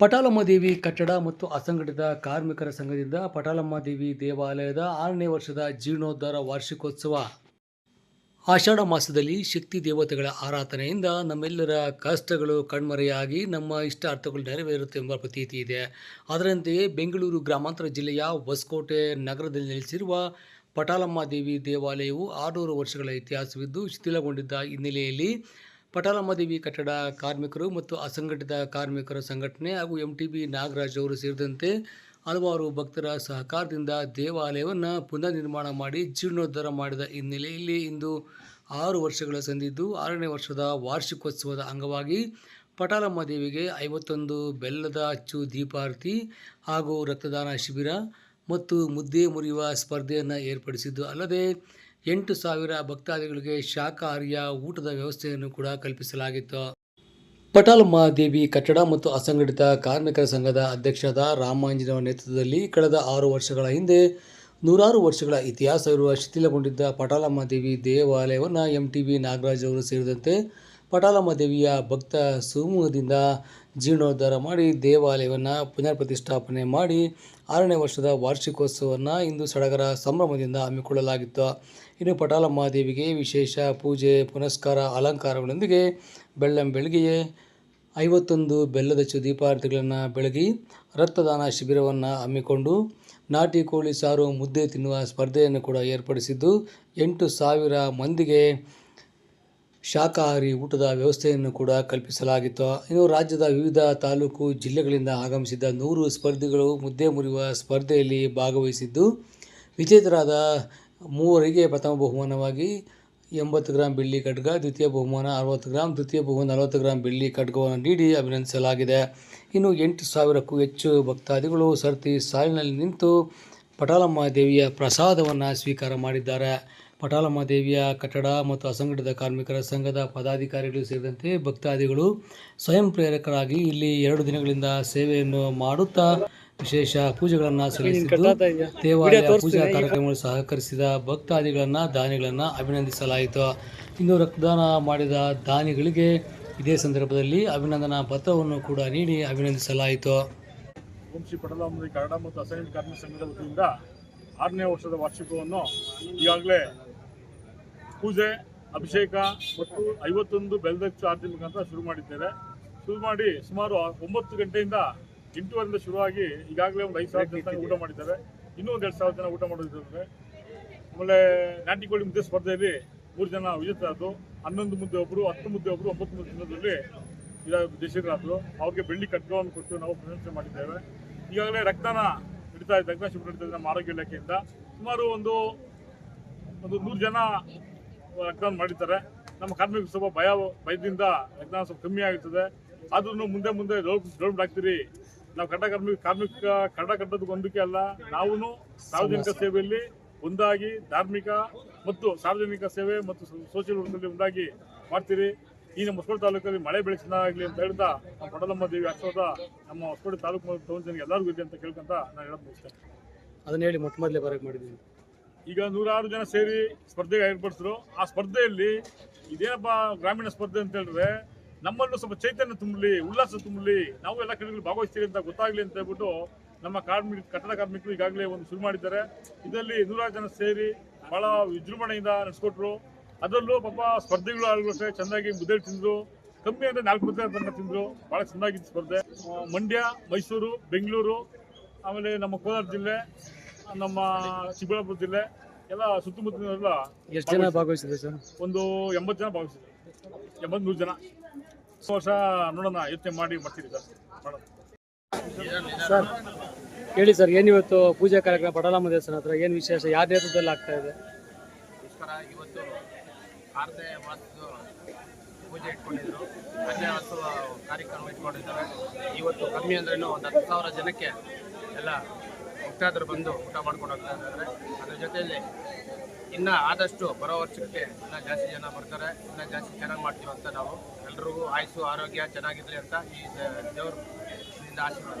ಪಟಾಲಮ್ಮ ದೇವಿ ಕಟ್ಟಡ ಮತ್ತು ಅಸಂಘಟಿತ ಕಾರ್ಮಿಕರ ಸಂಘದಿಂದ ಪಟಾಲಮ್ಮ ದೇವಿ ದೇವಾಲಯದ ಆರನೇ ವರ್ಷದ ಜೀರ್ಣೋದ್ಧಾರ ವಾರ್ಷಿಕೋತ್ಸವ. ಆಷಾಢ ಮಾಸದಲ್ಲಿ ಶಕ್ತಿ ದೇವತೆಗಳ ಆರಾಧನೆಯಿಂದ ನಮ್ಮೆಲ್ಲರ ಕಷ್ಟಗಳು ಕಣ್ಮರೆಯಾಗಿ ನಮ್ಮ ಇಷ್ಟಾರ್ಥಗಳು ನೆರವೇರುತ್ತೆ ಎಂಬ ಪ್ರತೀತಿ ಇದೆ. ಅದರಂತೆಯೇ ಬೆಂಗಳೂರು ಗ್ರಾಮಾಂತರ ಜಿಲ್ಲೆಯ ಹೊಸಕೋಟೆ ನಗರದಲ್ಲಿ ನೆಲೆಸಿರುವ ಪಟಾಲಮ್ಮ ದೇವಿ ದೇವಾಲಯವು ಆರುನೂರು ವರ್ಷಗಳ ಇತಿಹಾಸವಿದ್ದು ಶಿಥಿಲಗೊಂಡಿದ್ದ ಹಿನ್ನೆಲೆಯಲ್ಲಿ ಪಟಾಲಮ್ಮ ದೇವಿ ಕಟ್ಟಡ ಕಾರ್ಮಿಕರು ಮತ್ತು ಅಸಂಘಟಿತ ಕಾರ್ಮಿಕರ ಸಂಘಟನೆ ಹಾಗೂ ಎಂ ಟಿ ಬಿ ನಾಗರಾಜ್ ಅವರು ಸೇರಿದಂತೆ ಹಲವಾರು ಭಕ್ತರ ಸಹಕಾರದಿಂದ ದೇವಾಲಯವನ್ನು ಪುನರ್ ನಿರ್ಮಾಣ ಮಾಡಿ ಜೀರ್ಣೋದ್ಧಾರ ಮಾಡಿದ ಹಿನ್ನೆಲೆಯಲ್ಲಿ ಇಂದು ಆರು ವರ್ಷಗಳ ಸಂದಿದ್ದು ಆರನೇ ವರ್ಷದ ವಾರ್ಷಿಕೋತ್ಸವದ ಅಂಗವಾಗಿ ಪಟಾಲಮ್ಮ ದೇವಿಗೆ ಐವತ್ತೊಂದು ಬೆಲ್ಲದ ಅಚ್ಚು ದೀಪಾರತಿ ಹಾಗೂ ರಕ್ತದಾನ ಶಿಬಿರ ಮತ್ತು ಮುದ್ದೆ ಮುರಿಯುವ ಸ್ಪರ್ಧೆಯನ್ನು ಏರ್ಪಡಿಸಿದ್ದು ಅಲ್ಲದೆ ಎಂಟು ಸಾವಿರ ಭಕ್ತಾದಿಗಳಿಗೆ ಶಾಖಾಹಾರಿಯ ಊಟದ ವ್ಯವಸ್ಥೆಯನ್ನು ಕೂಡ ಕಲ್ಪಿಸಲಾಗಿತ್ತು. ಪಟಾಲಮ್ಮ ದೇವಿ ಕಟ್ಟಡ ಮತ್ತು ಅಸಂಘಟಿತ ಕಾರ್ಮಿಕರ ಸಂಘದ ಅಧ್ಯಕ್ಷರಾದ ರಾಮಾಂಜನವ ನೇತೃತ್ವದಲ್ಲಿ ಕಳೆದ ಆರು ವರ್ಷಗಳ ಹಿಂದೆ ನೂರಾರು ವರ್ಷಗಳ ಇತಿಹಾಸವಿರುವ ಶಿಥಿಲಗೊಂಡಿದ್ದ ಪಟಾಲಮ್ಮ ದೇವಿ ದೇವಾಲಯವನ್ನು ಎಂ ಟಿ ಬಿ ನಾಗರಾಜ್ ಅವರು ಸೇರಿದಂತೆ ಪಟಾಲಮ್ಮ ದೇವಿಯ ಭಕ್ತ ಸಮೂಹದಿಂದ ಜೀರ್ಣೋದ್ಧಾರ ಮಾಡಿ ದೇವಾಲಯವನ್ನು ಪುನರ್ ಪ್ರತಿಷ್ಠಾಪನೆ ಮಾಡಿ ಆರನೇ ವರ್ಷದ ವಾರ್ಷಿಕೋತ್ಸವವನ್ನು ಇಂದು ಸಡಗರ ಸಂಭ್ರಮದಿಂದ ಹಮ್ಮಿಕೊಳ್ಳಲಾಗಿತ್ತು. ಇನ್ನು ಪಟಾಲಮ್ಮ ದೇವಿಗೆ ವಿಶೇಷ ಪೂಜೆ, ಪುನಸ್ಕಾರ, ಅಲಂಕಾರಗಳೊಂದಿಗೆ ಬೆಳ್ಳಂ ಬೆಳಗ್ಗೆಯೇ ಐವತ್ತೊಂದು ಬೆಲ್ಲದ ಚು ದೀಪಾರತಿಗಳನ್ನು ಬೆಳಗಿ ರಕ್ತದಾನ ಶಿಬಿರವನ್ನು ಹಮ್ಮಿಕೊಂಡು ನಾಟಿ ಕೋಳಿ ಸಾರು, ಮುದ್ದೆ ತಿನ್ನುವ ಸ್ಪರ್ಧೆಯನ್ನು ಕೂಡ ಏರ್ಪಡಿಸಿದ್ದು ಎಂಟು ಸಾವಿರ ಮಂದಿಗೆ ಶಾಕಾಹಾರಿ ಊಟದ ವ್ಯವಸ್ಥೆಯನ್ನು ಕೂಡ ಕಲ್ಪಿಸಲಾಗಿತ್ತು. ಇನ್ನು ರಾಜ್ಯದ ವಿವಿಧ ತಾಲೂಕು ಜಿಲ್ಲೆಗಳಿಂದ ಆಗಮಿಸಿದ್ದ ನೂರು ಸ್ಪರ್ಧಿಗಳು ಮುದ್ದೆ ಮುರಿಯುವ ಸ್ಪರ್ಧೆಯಲ್ಲಿ ಭಾಗವಹಿಸಿದ್ದು, ವಿಜೇತರಾದ ಮೂವರಿಗೆ ಪ್ರಥಮ ಬಹುಮಾನವಾಗಿ ಎಂಬತ್ತು ಗ್ರಾಂ ಬೆಳ್ಳಿ ಖಡ್ಗ, ದ್ವಿತೀಯ ಬಹುಮಾನ ಅರವತ್ತು ಗ್ರಾಂ, ತೃತೀಯ ಬಹುಮಾನ ನಲವತ್ತು ಗ್ರಾಂ ಬೆಳ್ಳಿ ಖಡ್ಗವನ್ನು ನೀಡಿ ಅಭಿನಂದಿಸಲಾಗಿದೆ. ಇನ್ನು ಎಂಟು ಸಾವಿರಕ್ಕೂ ಹೆಚ್ಚು ಭಕ್ತಾದಿಗಳು ಸರ್ತಿ ಸಾಲಿನಲ್ಲಿ ನಿಂತು ಪಟಾಲಮ್ಮ ದೇವಿಯ ಪ್ರಸಾದವನ್ನು ಸ್ವೀಕಾರ ಮಾಡಿದ್ದಾರೆ. ಪಟಾಲಮ್ಮ ದೇವಿಯ ಕಟ್ಟಡ ಮತ್ತು ಅಸಂಘಟಿತ ಕಾರ್ಮಿಕರ ಸಂಘದ ಪದಾಧಿಕಾರಿಗಳು ಸೇರಿದಂತೆ ಭಕ್ತಾದಿಗಳು ಸ್ವಯಂ ಪ್ರೇರಕರಾಗಿ ಇಲ್ಲಿ ಎರಡು ದಿನಗಳಿಂದ ಸೇವೆಯನ್ನು ಮಾಡುತ್ತಾ ವಿಶೇಷ ಪೂಜೆಗಳನ್ನು ಸಲ್ಲಿಸಿದ್ದು ದೇವಾಲಯ ಪೂಜಾ ಕಾರ್ಯಕ್ರಮಗಳು ಸಹಕರಿಸಿದ ಭಕ್ತಾದಿಗಳನ್ನು ದಾನಿಗಳನ್ನು ಅಭಿನಂದಿಸಲಾಯಿತು. ಇನ್ನು ರಕ್ತದಾನ ಮಾಡಿದ ದಾನಿಗಳಿಗೆ ಇದೇ ಸಂದರ್ಭದಲ್ಲಿ ಅಭಿನಂದನಾ ಪತ್ರವನ್ನು ಕೂಡ ನೀಡಿ ಅಭಿನಂದಿಸಲಾಯಿತು. ಕನ್ನಡ ಮತ್ತು ಅಸಂಘಟಿತ ಕಾರ್ಮಿಕ ಸಂಘದ ವತಿಯಿಂದ ಆರನೇ ವರ್ಷದ ವಾರ್ಷಿಕವನ್ನು ಈಗಾಗಲೇ ಪೂಜೆ, ಅಭಿಷೇಕ ಮತ್ತು ಐವತ್ತೊಂದು ಬೆಲ್ದಕ್ಷ ಆರತಿ ಮುಖಾಂತರ ಶುರು ಮಾಡಿದ್ದೇವೆ. ಶುರು ಮಾಡಿ ಸುಮಾರು ಒಂಬತ್ತು ಗಂಟೆಯಿಂದ ಎಂಟೂವರೆಯಿಂದ ಶುರುವಾಗಿ ಈಗಾಗಲೇ ಒಂದು ಐದು ಸಾವಿರ ಜನ ಊಟ ಮಾಡಿದ್ದಾರೆ. ಇನ್ನೂ ಒಂದು ಎರಡು ಸಾವಿರ ಜನ ಊಟ ಮಾಡಿದ್ದಾರೆ ಆಮೇಲೆ ನಾಟಿ ಕೋಳಿ ಮುದ್ದೆ ಸ್ಪರ್ಧೆಯಲ್ಲಿ ಮೂರು ಜನ ವಿಜೇತರಾದರು. ಹನ್ನೊಂದು ಮುದ್ದೆ ಒಬ್ಬರು ಹತ್ತು ಮುದ್ದೆ ಒಬ್ಬರು ಒಂಬತ್ತು ಮುದ್ದೆ ದಿನದಲ್ಲಿ ಜಯಶೀಲರಾದರು ಅವ್ರಿಗೆ ಬೆಳ್ಳಿ ಕಟ್ಕವನ್ನು ಕೊಟ್ಟು ನಾವು ಪ್ರಶಂಸೆ ಮಾಡಿದ್ದೇವೆ. ಈಗಾಗಲೇ ರಕ್ತದಾನ ನಡೀತಾ ಇದೆ ಶಿಬಿರ ನಡೀತಾ ಇದೆ ನಮ್ಮ ಆರೋಗ್ಯ ಇಲಾಖೆಯಿಂದ ಸುಮಾರು ಒಂದು ಒಂದು ನೂರು ಜನ ರಕ್ತದಾನ ಮಾಡಿದ್ದಾರೆ ನಮ್ಮ ಕಾರ್ಮಿಕ ಸ್ವಲ್ಪ ಭಯ ಭಯದಿಂದ ರಕ್ತದಾನ ಸ್ವಲ್ಪ ಕಮ್ಮಿ ಆಗುತ್ತದೆ. ಆದ್ರೂ ಮುಂದೆ ಮುಂದೆ ಡೆವಲಪ್ಮೆಂಟ್ ಆಗ್ತೀರಿ ನಾವು ಕನ್ನಡ ಕಾರ್ಮಿಕ ಕಾರ್ಮಿಕ ಕನ್ನಡ ಕಟ್ಟೋದಕ್ಕೆ ಒಂದಕ್ಕೆ ಅಲ್ಲ. ನಾವು ಸಾರ್ವಜನಿಕ ಸೇವೆಯಲ್ಲಿ ಒಂದಾಗಿ ಧಾರ್ಮಿಕ ಮತ್ತು ಸಾರ್ವಜನಿಕ ಸೇವೆ ಮತ್ತು ಸೋಷಿಯಲ್ ವರ್ಕಲ್ಲಿ ಒಂದಾಗಿ ಮಾಡ್ತೀರಿ. ಈ ನಮ್ಮ ಹೊಸಕೋಟೆ ತಾಲೂಕಲ್ಲಿ ಮಳೆ ಬೆಳೆಸಿದಾಗಲಿ ಅಂತ ಹೇಳ್ತಾ ನಮ್ಮ ಪಡಲಮ್ಮ ದೇವಿ ಆಶೀರ್ವಾದ ನಮ್ಮ ಹೊಸಕೋಟೆ ತಾಲೂಕು ಟೌನ್ ಜನರಿಗೆ ಎಲ್ಲರಿಗೂ ಇದೆ ಅಂತ ಕೇಳ್ಕೊಂತ ನಾನು ಹೇಳೋದು ಮುಗಿಸ್ತೇನೆ ಅದನ್ನ ಹೇಳಿ ಮೊಟ್ಟ ಮೊದಲೇ ಬರಕ್ಕೆ ಮಾಡಿದ್ದೀನಿ. ಈಗ ನೂರಾರು ಜನ ಸೇರಿ ಸ್ಪರ್ಧೆಗೆ ಏರ್ಪಡಿಸಿದ್ರು. ಆ ಸ್ಪರ್ಧೆಯಲ್ಲಿ ಇದೇನಪ್ಪ ಗ್ರಾಮೀಣ ಸ್ಪರ್ಧೆ ಅಂತ ಹೇಳಿದ್ರೆ ನಮ್ಮಲ್ಲೂ ಸ್ವಲ್ಪ ಚೈತನ್ಯ ತುಂಬಲಿ ಉಲ್ಲಾಸ ತುಂಬಲಿ ನಾವು ಎಲ್ಲ ಕಡೆಗಳು ಭಾಗವಹಿಸ್ತೀವಿ ಅಂತ ಗೊತ್ತಾಗಲಿ ಅಂತ ಹೇಳ್ಬಿಟ್ಟು ನಮ್ಮ ಕಾರ್ಮಿಕ ಕಟ್ಟಡ ಕಾರ್ಮಿಕರು ಈಗಾಗಲೇ ಒಂದು ಶುರು ಮಾಡಿದ್ದಾರೆ. ಇದರಲ್ಲಿ ನೂರಾರು ಜನ ಸೇರಿ ಬಹಳ ವಿಜೃಂಭಣೆಯಿಂದ ನಡೆಸ್ಕೊಟ್ರು. ಅದರಲ್ಲೂ ಪಾಪ ಸ್ಪರ್ಧೆಗಳು ಆಳ್ಗಳು ಚೆನ್ನಾಗಿ ಮುದ್ದೆ ತಿಂದ್ರು. ಕಮ್ಮಿ ಅಂದರೆ ನಾಲ್ಕು ಮುದ್ದೆ ತನಕ ತಿಂದರು. ಬಹಳ ಚೆನ್ನಾಗಿತ್ತು ಸ್ಪರ್ಧೆ. ಮಂಡ್ಯ ಮೈಸೂರು ಬೆಂಗಳೂರು ಆಮೇಲೆ ನಮ್ಮ ಕೋಲಾರ ಜಿಲ್ಲೆ ನಮ್ಮ ಚಿಕ್ಕಬಳ್ಳಾಪುರ ಜಿಲ್ಲೆ ಎಲ್ಲ ಸುತ್ತಮುತ್ತಲಿನೆಲ್ಲ ಎಷ್ಟು ಜನ ಭಾಗವಹಿಸಿದೆ ಸರ್? ಒಂದು ಎಂಬತ್ತು ಜನ ಭಾಗವಹಿಸಿದ್ರು. ಎಂಬತ್ತು ನೂರು ಜನ ವರ್ಷ ನೋಡೋಣ ಯೋಚನೆ ಮಾಡಿ ಮಾಡ್ತೀರಿ ಸರ್. ಮಾಡೋಣ ಸರ್ ಹೇಳಿ ಸರ್ ಏನಿವತ್ತು ಪೂಜಾ ಕಾರ್ಯಕ್ರಮ ಪಟಾಲಮ್ಮ ದೇವಸ್ಥಾನ ಹತ್ರ ಏನು ವಿಶೇಷ ಯಾವ ದೇವಸ್ಥಾನದಲ್ಲಿ ಆಗ್ತಾ ಇದೆ? ಇವತ್ತು ಆರನೇ ಮಾಸದ್ದು ಪೂಜೆ ಇಟ್ಕೊಂಡಿದ್ರು. ಕನ್ಯಾ ಹಸು ಕಾರ್ಯಕ್ರಮ ಇಟ್ಕೊಂಡಿದ್ದಾರೆ. ಇವತ್ತು ಕಮ್ಮಿ ಅಂದ್ರೂ ಒಂದು ಹತ್ತು ಸಾವಿರ ಜನಕ್ಕೆ ಎಲ್ಲ ಭಕ್ತಾದರು ಬಂದು ಊಟ ಮಾಡ್ಕೊಂಡು ಹೋಗ್ತಾ ಇದ್ದಾರೆ. ಅದ್ರ ಜೊತೆಯಲ್ಲಿ ಇನ್ನ ಆದಷ್ಟು ಬರೋ ವರ್ಷಕ್ಕೆ ಇನ್ನೂ ಜಾಸ್ತಿ ಜನ ಬರ್ತಾರೆ. ಇನ್ನೂ ಜಾಸ್ತಿ ಚೆನ್ನಾಗಿ ಮಾಡ್ತೀವಿ ಅಂತ ನಾವು ಎಲ್ರಿಗೂ ಆಯಸ್ಸು, ಆರೋಗ್ಯ ಚೆನ್ನಾಗಿರಲಿ ಅಂತ ಈ ದೇವ್ರ ಆಶೀರ್ವಾದ